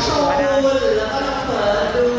شغل أكثر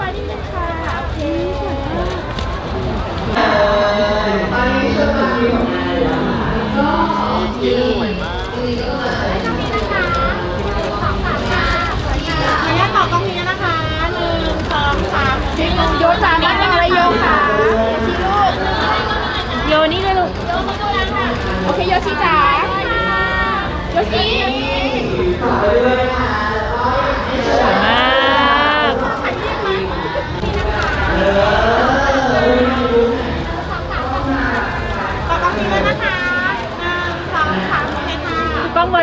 บายนิดนึงค่ะ โอเคสวยมากตรงนี้นะคะสองสามค่ะขออนุต่อกล้งนี้นะคะหนึ่งสองสามนี่ลงโยนจานมาอะไรโยค่ะชีลูโยนนี่เลยลูกโาโอเคโยชิจ๋าโยชิ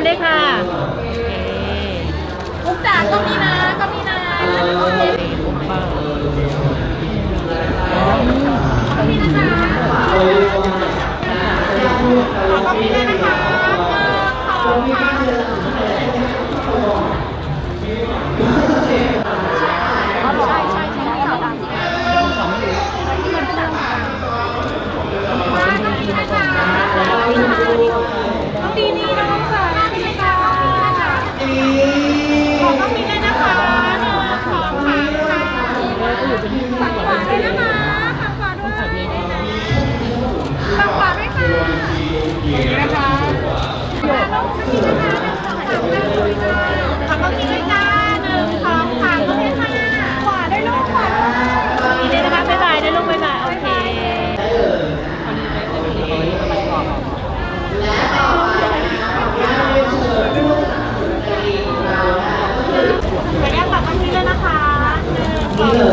เลยค่ะมุกจาก็มีนะก็มีนะก็มีนะคะก็มีนะคะขอบคุณค่ะ นะคะขอบคุณด้วยจ้าหนึ่งสองสามโอเคค่ะขวาด้ลูขวาดีเลยนะคะบ๊ายบายด้วยลูกบ๊ายบาย โอเคขออนุญาตฝากคำนี้ด้วยนะคะหนึ่งสอง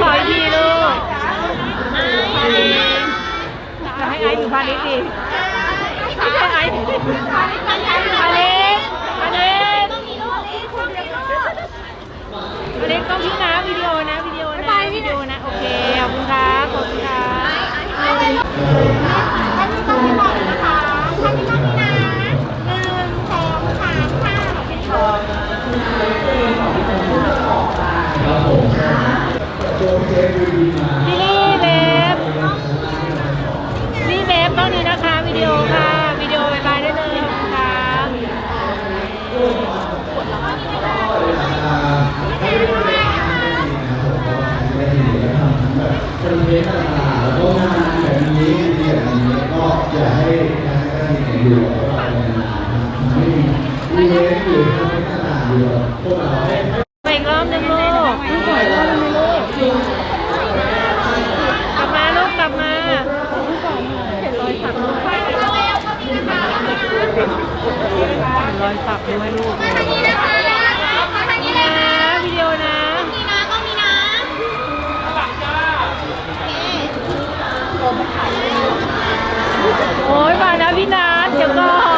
ขอทีลูกจะให้ไอ้อยู่พาณิชย์ดิาม่ใพาไอ้พาณิชย์พาณิชย์พาณิชต้องพี่นะวิดีโอนะวิดีโอนะวิดีโอนะ โอเค ขอบคุณครับ ขอบคุณครับ Então, ลูกมาทางนี้นะคะมาทางนี้เลยนะวิดีโอนะมีนะก็มีนะโอ้ยมานะพี่นาเดี๋ยวก่อน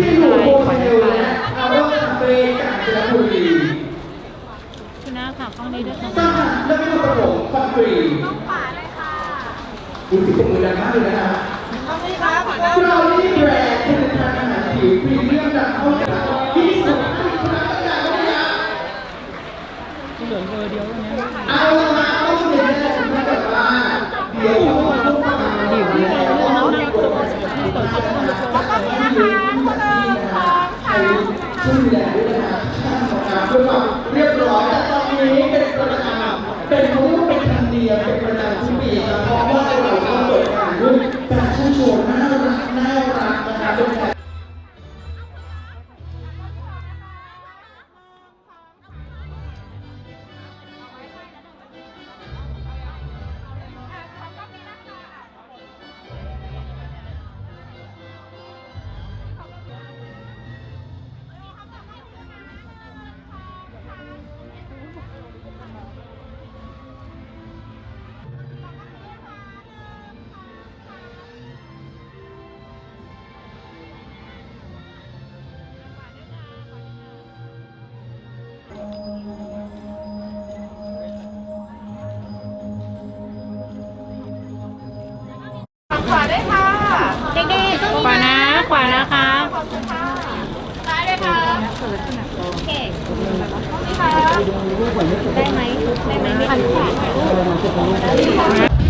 ที่อยู่โคเทลและอาวุธคาเฟ่กาญจนบุรีคุณนะค่ะกล้องนี้ด้วยค่ะสร้างและไม่ต้องประกบคอนกรีตคุณสิบหมื่นแงมากเลยนะฮะ alhamdulillah ขวานะคะซ้ายเลยค่ะโอเคได้ไหมได้ไหมไม่ทันค่ะ